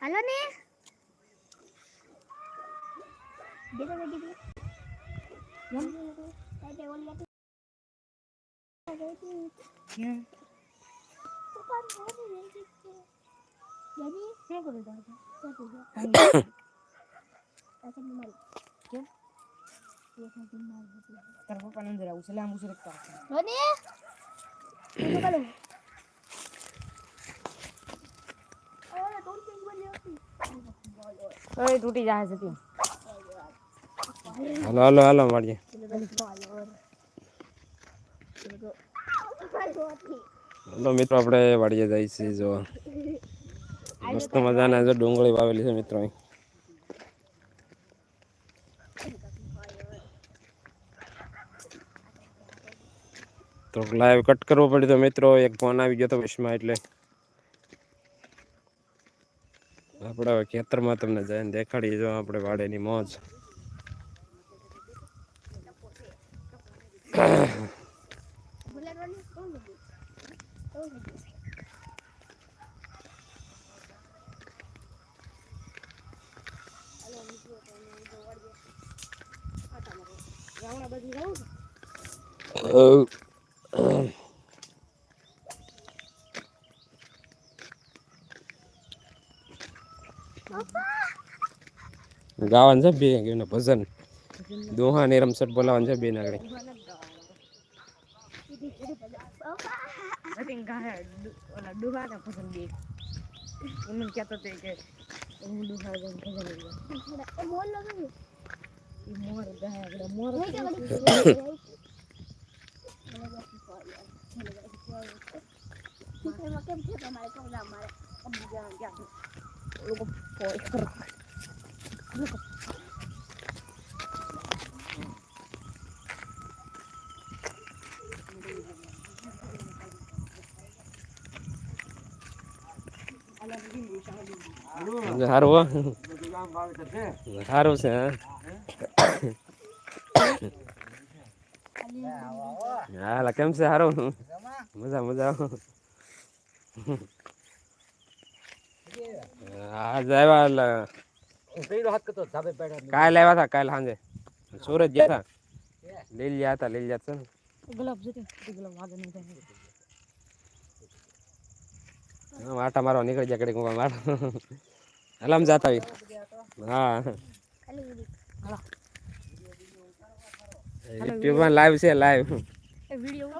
હાલો ને દેખો બેટી દે કેમ તે ઓલી હતી કેમ ઉપર મોટી રહી છે બેબી શું કરું તો શું કરું અચ્છા મારી કેમ એક મિનિટ મારી હતી તારા પપ્પાને અંદર આવું છે લાંબુ છે રખતા રોની શું કરું ઓલા તો ઓય તૂટી જાય છે હાલો હાલો હાલો, મળીએ. હાલો, મિત્રો, આપણે વાડીએ જઈએ છીએ, જો. મસ્ત મજાના જો ડુંગળી વાવેલી છે, મિત્રો. તો લાઈવ કટ કરવો પડ્યો તો, મિત્રો, એક ફોન આવી ગયો તો વિશમાં એટલે. આપણે હવે ખેતરમાં તમને જઈને દેખાડીએ જો આપણે વાડેની મોજ. બોલા ગાવાનું છે બે એના ભજન દોહા ને રમસટ બોલાવાનું છે બે નાગડે નથી ગાય ઓલા ડુહાના પસંદ બે એમને કહેતો તે કે હું ડુહા જઈને ખબર એ મોલ લગાવ્યું એ મોર ગાય આગળ મોર નહીં કે વળી એમાં કેમ છે તમારે પ્રોગ્રામ મારે અમુક જણા ક્યાં લોકો પોઈ કરો સારું સારું છે હા. કેમ છે સારું મજા મજા. આજ ધાબે એટલે કાલ આવ્યા હતા કાલ સાંજે. સુરત ગયા હતા? લીલિયા હતા લીલિયા છે ને ગુલાબ જતી ગુલાબ વાગે નહીં જાય વાટા મારવા નીકળી ગયા કડીક માર હલામ જાતા આવી હા. યુટ્યુબમાં લાઈવ છે લાઈવ એ વિડિયો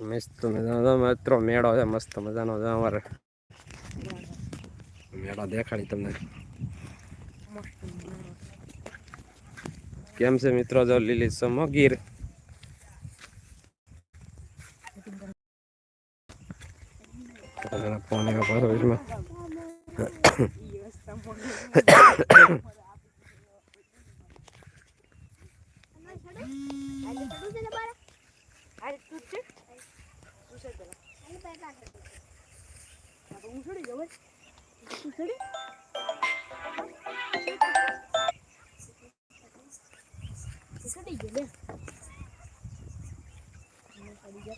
મસ્ત મજાનો મિત્રો મેળો છે મસ્ત મજાનો છે અમારે મેળો દેખાડી તમને કેમ છે મિત્રો જો લીલી સમગીર પાણી ભરો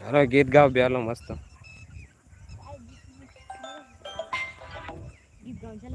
હાલો ગીત ગાવ બે હાલો મસ્ત ગીત ગાઉં ચાલ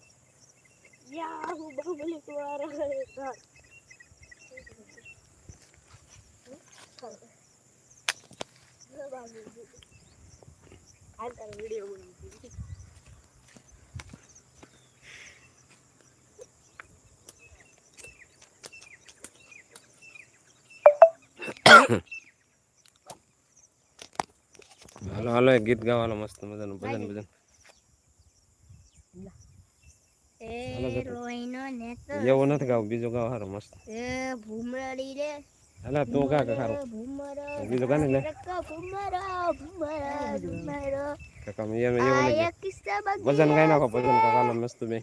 Ya, aku baru beli keluar kan. Antar video ini. હાલો હાલો ગીત ગાવાનું મસ્ત મજાનું ભજન ભજન એવું નથી ગાવું બીજું ગાવ હારો મસ્ત. એ ભૂમરડી રે. હાલા તું ગા કે ભૂમરો બીજું ગાને લે. ભૂમરો ભૂમરો ભૂમરો કાકા મેં એમ એવું નહીં આયા કિસ્સા બગી ભજન ગાઈ નાખો ભજન કાકા મસ્ત બે.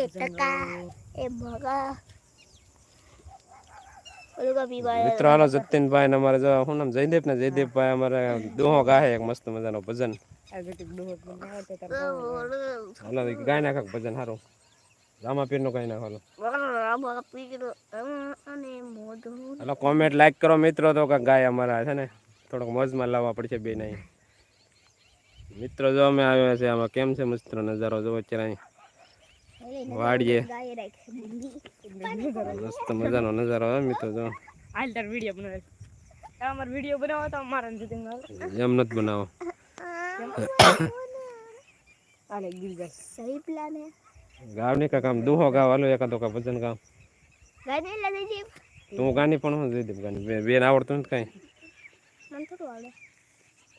એ ટકા એ ભગા. ઓલું કા પીવા મિત્રો હાલો જતીનભાઈ ને અમારે જો શું નામ જયદેવ ને જયદેવભાઈ અમારે દોહો ગાહે એક મસ્ત મજાનો ભજન. આ બેટી ડોહો બનાવે તો તાર હાલો ઈ નાખો ભજન હારું? રામાપીરનું ગાઈ નાખો હાલો. ભગા પીગરો અને મોઢું. હાલો કોમેન્ટ લાઈક કરો મિત્રો તો ગાય અમારા છે ને થોડોક મોજમાં લાવવા પડશે બે નહીં મિત્રો જો અમે આવ્યા છે આમાં કેમ છે મસ્ત નજારો જો અત્યારે અહીં વાડીએ. મસ્ત મજાનો નજારો આવે મિત્રો જો. હાલ તાર વીડિયો બનાવે. તમાર વીડિયો બનાવો તો મારા શૂટિંગ એમ નથી બનાવો. હાલે ગીર જાય સહી પ્લાન હે ગાવ નહીં કાંક આમ દુહો ગાવ હાલો એકાદો કા ભજન ગાવ ગાને લગે જી તું ગાની પણ હું જઈ દે ગાની બે બેન આવડતું નથી કાંઈ મન થોડું આવડે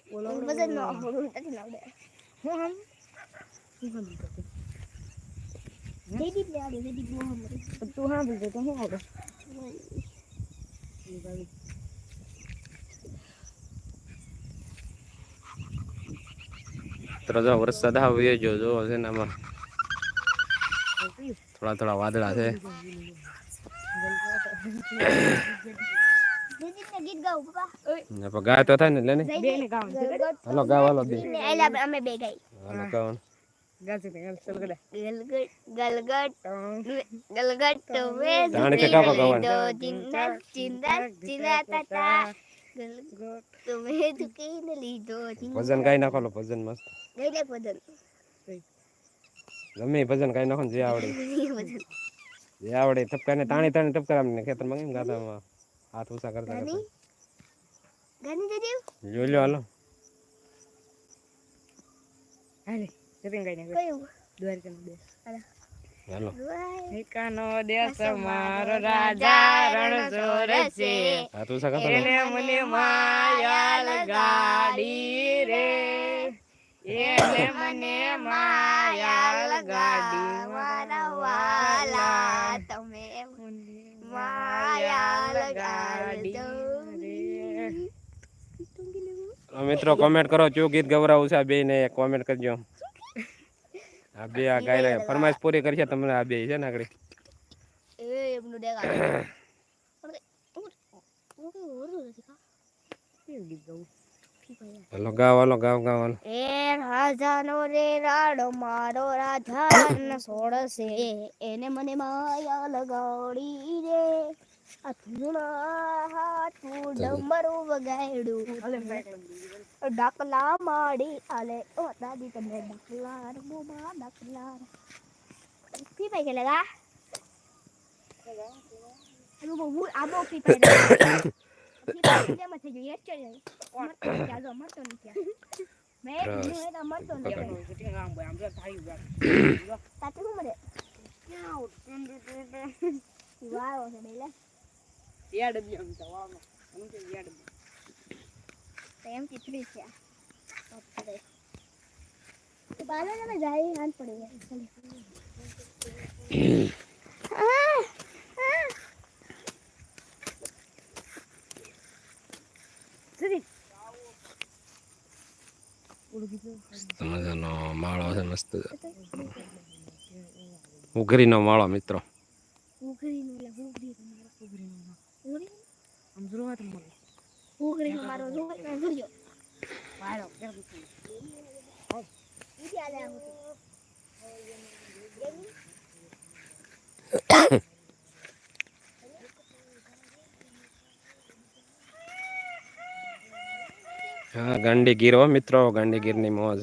બોલો બધે ન આવડું નથી આવડે હું આમ હું આમ કરતો. દીદી લે આવડે દીદી બહુ હમરે તું હા બોલતો તો હું આવડે મિત્રો જો વરસાદ આવ્યો જો જો છે ને આમાં. થોડા થોડા વાદળા છે. ગાય તો થાય ને લે ને. બે ને ગામ ગલગટ હાલો ગાવ હાલો બે. અમે બે ગાઈ હાલો ગાવ ગાજે ને હાલ ચલ ગડા ગલગટ ગલગટ તો મે લીધો ભજન ગાઈ નાખો લો ભજન મસ્ત. ગઈ લે પદન ગમે ભજન ગાઈ નાખો જે આવડે. જે આવડે ટપકાને તાણી તાણી ટપકાર આમને ખેતરમાં કેમ ગાતા આમાં હાથ ઊંચા કરતા ગાની? ગાની દીદી જોઈ લ્યો હાલો. હાલે શૂટિંગ ગાઈ નાખ કયું? દ્વારકા નું બે હાલો. વાય એકાનો દેશ મારો રાજા રણછોડ છે. આ ઊંચા કરતા એને મને માયા લગાડી રે. એને મને માયા લગાડી મારા વાલા તમે માયા લગાડજો તો મિત્રો કોમેન્ટ કરો ચો ગીત ગવરાવું છે આ બે ને કોમેન્ટ કરજો. આ બે આ ગાયના ફરમાઈશ પૂરી કરશે તમને આ બે છે ને આગળ. એ એમનું દેખા હાલો ગાવ હાલો ગાવ ગાવ હાલો. એ રાજાનો રે રાડો મારો રાજા સોળસે એને મને માયા લગાડી રે. ડાકલા માડી આલે. ઓ દાદી તમને ડાકલા રમોમાં ડાકલા ફી પાઈ કે લગા એનું બહુ આબો ફી પાઈ ફી પાઈ કેમ થઈ ગયું એક મરતો નથી મેં એના મરતો નથી આમ તાતે વાળો છે બેલે. આમ તો યાદ બી તો એમ ચીતરી છે. બાપરે. તો બાલે ને જાય હાથ પડી જાય. મજાનો માળો છે મસ્ત. ઉઘરીનો માળો મિત્રો ઉઘરીનું એટલે ઉઘરીનું મારો. ઉઘરીનું? શરૂઆત મળે ઉઘરીનું મારો. વાળો આમ હતું. હા ગાંડી ગીર હો મિત્રો ગાંડી ગીરની મોજ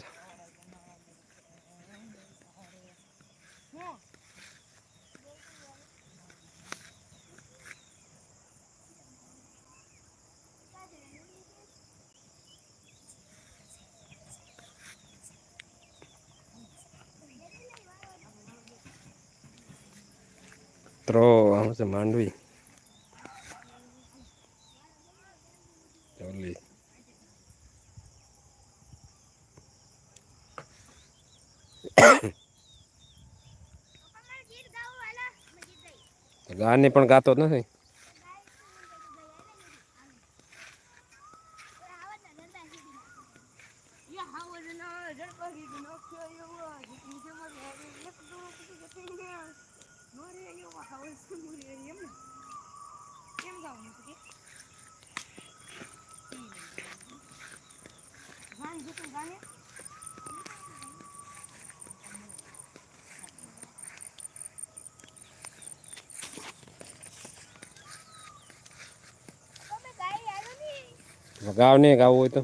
મિત્રો આમ છે માંડવી ચોલી ગાને પણ ગાતો નથી ગાવ નહીં ગાવું હોય તો.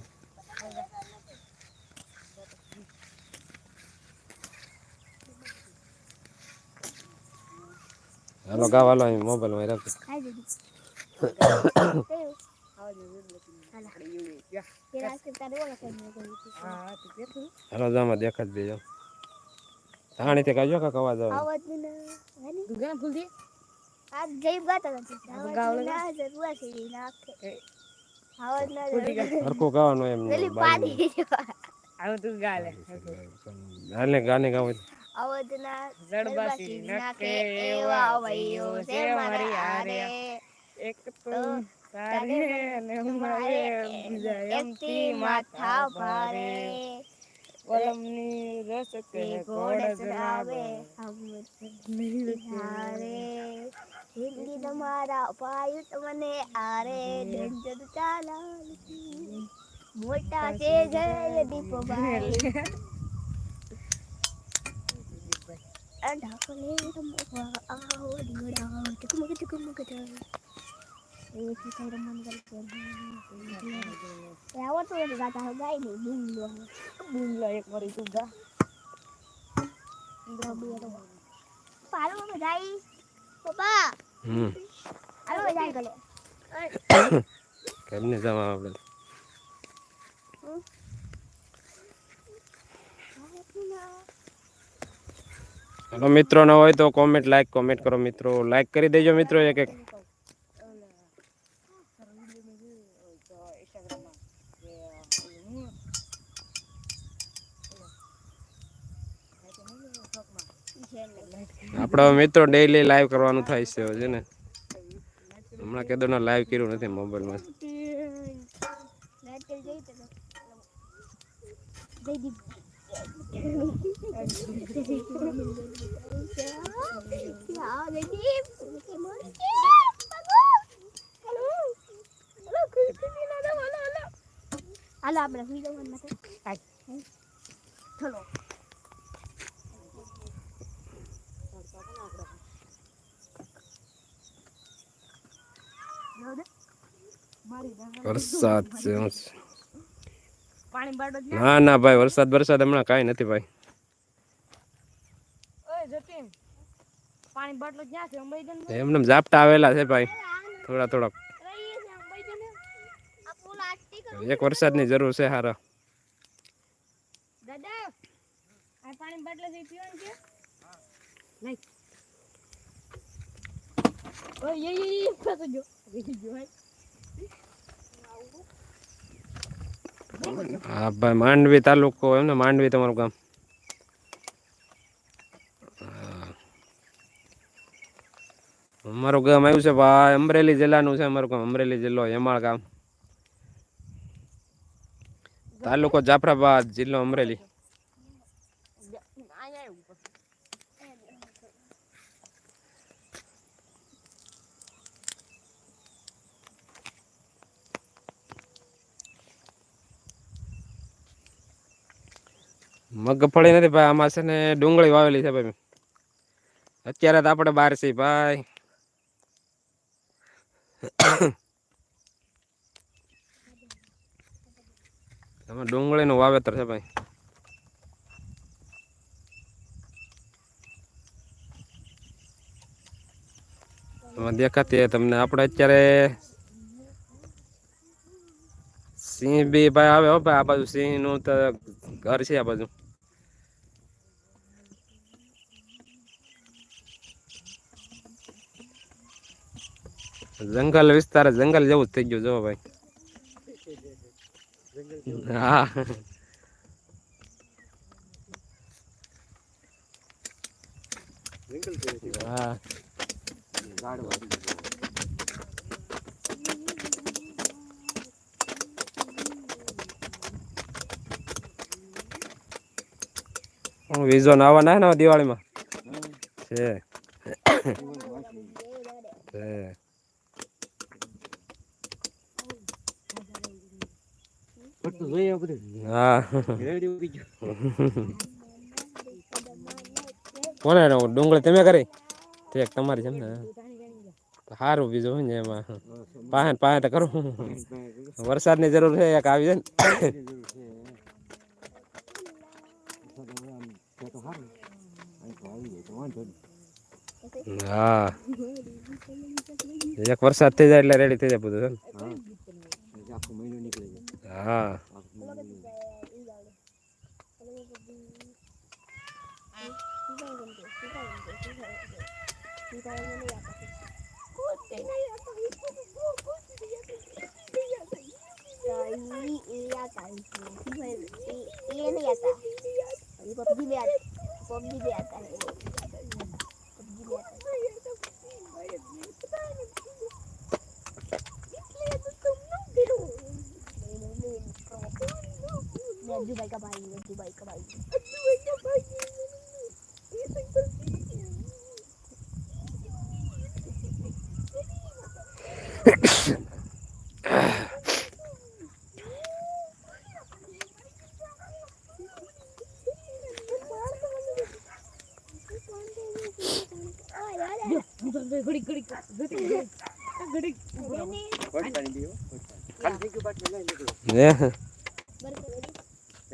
હાલો ગાવ હાલો અહીં રાખજો. હા તો બેઠું હાલો જામાં દેખાડ દેજો. તાણીથી કાજો કાકા અવાજ આવે. આવડતું ના હે ને? તું ગાન ફૂલ દે આજ જઈ ગાતા નથી. તો ગાવ આવડતું જરૂર છે નાખે. ગાવાનું એમ. આવું તું ગાલે. હાલે ગાને ગાવ જડબાસી એવા છે મારી હારે. હારે. એક તો તારે ને મારે બીજા એમથી માથા ભારે. કલમની રસ કે ઘોડ જણાવે જિંદગી તમારા પાયું તમને આરે ડંજર ચાલાવી મોટા છે જય દીપભાઈ ઢાકલે રમવા આવો દીવડા ચકમક ચકમક આવડતું નથી ગાતા ગાય નહીં બૂમ લો એક મારી તું ગા અમે જાય પપ્પા હમ. હાલો જાય ગલે કેમને જવા આપણે હાલો મિત્રો ન હોય તો કોમેન્ટ લાઈક કોમેન્ટ કરો મિત્રો. લાઈક કરી દેજો મિત્રો એક એક. હવે મિત્રો ડેઈલી લાઈવ કરવાનું થાય છે છે ને? હમણાં કેદોના લાઈવ કર્યું નથી મોબાઈલમાં હેલો, આપણે જવાનું માટે. ચલો. વરસાદ છે ના ના ભાઈ વરસાદ વરસાદ હમણાં કાંઈ નથી ભાઈ. એમને ઝાપટા આવેલા છે ભાઈ. થોડા થોડાક એક વરસાદની જરૂર છે હારા. પાણી હે ભાઈ માંડવી તાલુકો એમ ને, માંડવી તમારું ગામ. અમારું ગામ આવ્યું છે ભાઈ, અમરેલી જિલ્લાનું છે અમારું ગામ, અમરેલી જિલ્લો, હેમાળ ગામ. તાલુકો જાફરાબાદ જિલ્લો અમરેલી. મગફળી નથી ભાઈ, આમાં છે ને ડુંગળી વાવેલી છે ભાઈ. અત્યારે તો આપણે બહાર છીએ ભાઈ. ડુંગળી ડુંગળીનું વાવેતર છે ભાઈ. દેખાતી તમને. આપણે અત્યારે સિંહ બી ભાઈ આવે હો ભાઈ, આ બાજુ સિંહનું તો ઘર છે આ બાજુ. જંગલ વિસ્તાર જંગલ જેવું જ થઈ ગયું જો ભાઈ. હા. હા. હું વિઝો નાવા ના ને દિવાળીમાં? છે. છે. પડતું જોઈએ આ હા. રેડી ઊભી ગયો કોને રે ડુંગળી તમે કરી? તે એક તમારી જેમ ને. સારું બીજું હોય ને એમાં. પાહે પાહે તો કરો. વરસાદની જરૂર છે એક આવી જાય હા. એક વરસાદ થઈ જાય એટલે રેડી થઈ જાય બધું છે આખો મહિનો નીકળી જાય હા પબજી બે પબજી બે હતા Dubai ka bayi yun, Dubai ka bayi yun.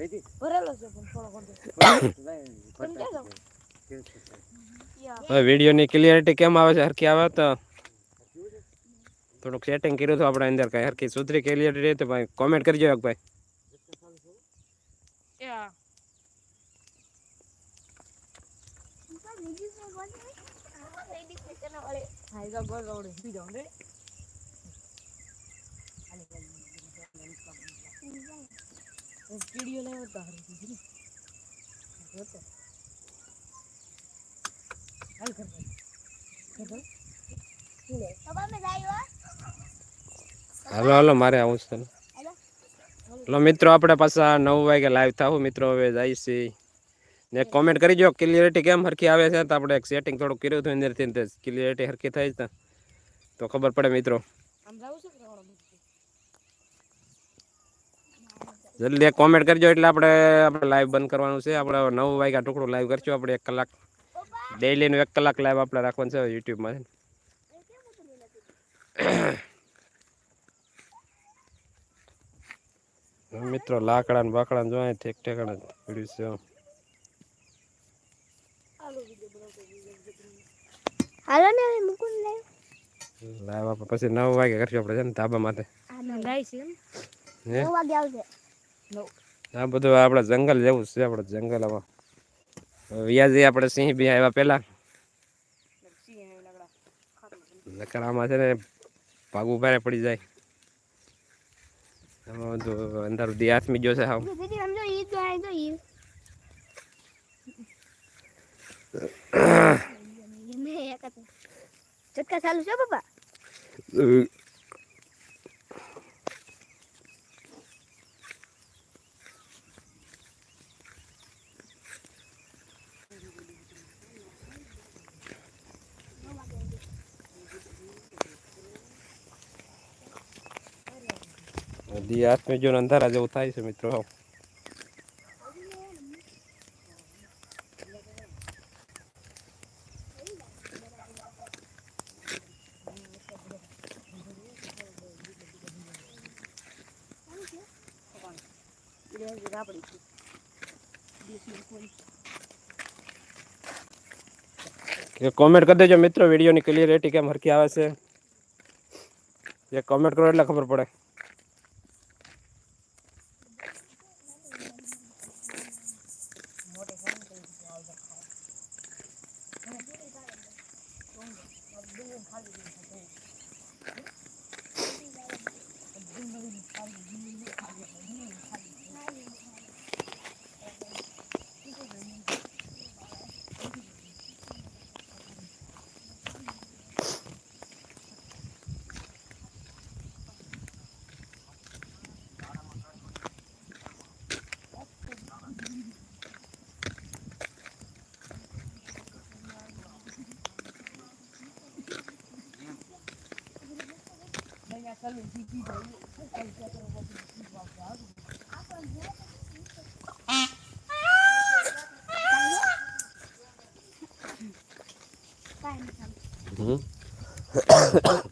ભરેલો છે પણ થોડો ઘણો હવે વિડીયોની ક્લિયરિટી કેમ આવે છે હરખી આવે તો થોડુંક સેટિંગ કર્યું હતું આપણે અંદર કઈ હરખી સુધરી ક્લિયરિટી તો ભાઈ કોમેન્ટ કરજો એક ભાઈ યા હા એ તો ગોળ ગોળ પી જાઉં રે વીડિયો લાવ્યો તો હારી દીધી ને જોતો હાલ કર ભાઈ હાલો હાલો મારે આવું છે હલો? મિત્રો આપણે પાછા નવ વાગે લાઈવ થાવું મિત્રો હવે જાય છે. ને કોમેન્ટ કરી જો ક્લિયરિટી કેમ હરખી આવે છે? તો આપણે એક સેટિંગ થોડુંક કર્યું હતું અંદરથી ક્લિયરિટી હરખી થાય છે. તો ખબર પડે મિત્રો. આમ જાવું છે કે રાવણો બધું જલ્દી એક કોમેન્ટ કરજો એટલે આપણે આપણે લાઈવ બંધ કરવાનું છે. આપણે નવ વાગ્યા ટુકડો લાઈવ કરશું. આપણે એક કલાક ડેઈલીનું એક કલાક લાઈવ આપણે રાખવાનું છે યુટ્યુબમાં મિત્રો લાકડા ને બાકડા ને જોઈએ ઠેક ઠેકાણે પીડ્યું છે. હાલો ને લાઈવ આપણે પછી નવ વાગે કરશું આપણે છે ને ધાબા નવ વાગે આવશે નવ આ બધું આપણે જંગલ જેવું છે આપણે જંગલ આમાં વ્યાજી આપણે સિંહ બી આવ્યા પેલા આમાં છે ને ભાગવું ભારે પડી જાય. બધું અંધારું દી હાથમી ગયો છે હાવ. ચટકા ચાલુ દી હાથમી જો અંધારા જેવું થાય છે મિત્રો હાવ આપડી એક કોમેન્ટ કરી દેજો મિત્રો વિડીયોની ક્લિયરિટી કેમ હરખી આવે છે એક કોમેન્ટ કરો એટલે ખબર પડે ચાલો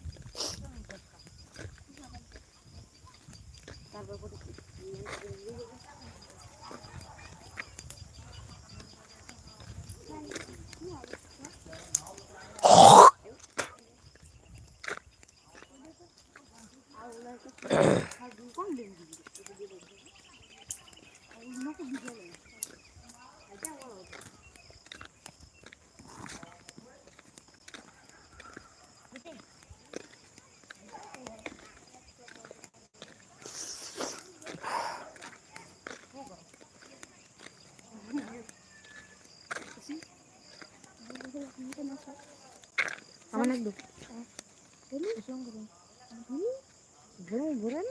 જીતી જઈએ કાંઈ નહીં ચાલે. હમ આમાં નાખ દો શું કરું ભૂરણ ભૂરણ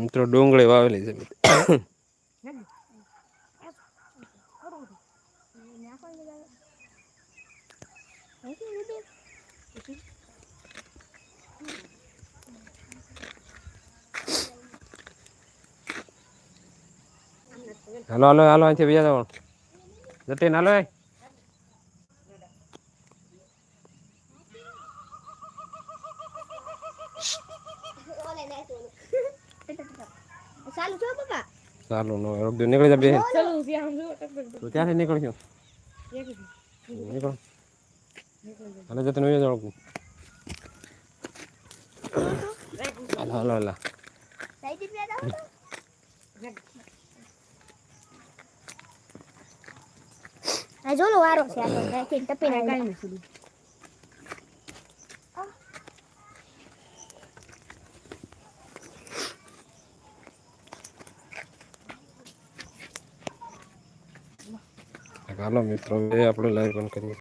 મિત્રો ડુંગળી વાવેલી છે હાલો હાલો હાલો અહીંથી બીજા જવાનું જતીન હાલો ચાલુ છો પપ્પા? ચાલો નો રોકજો નીકળી જા બે ચાલો ત્યાં જો તો ત્યાંથી નીકળશું? એક નીકળો. હાલો જતીન બીજા જવાનું હાલો હાલો હાલો. સાઈડ પે જાવ આ જોલો વારો છે આ તો ટપી કાંઈ નાખી નથી હાલો મિત્રો આપણે લાઈવ પણ કરીએ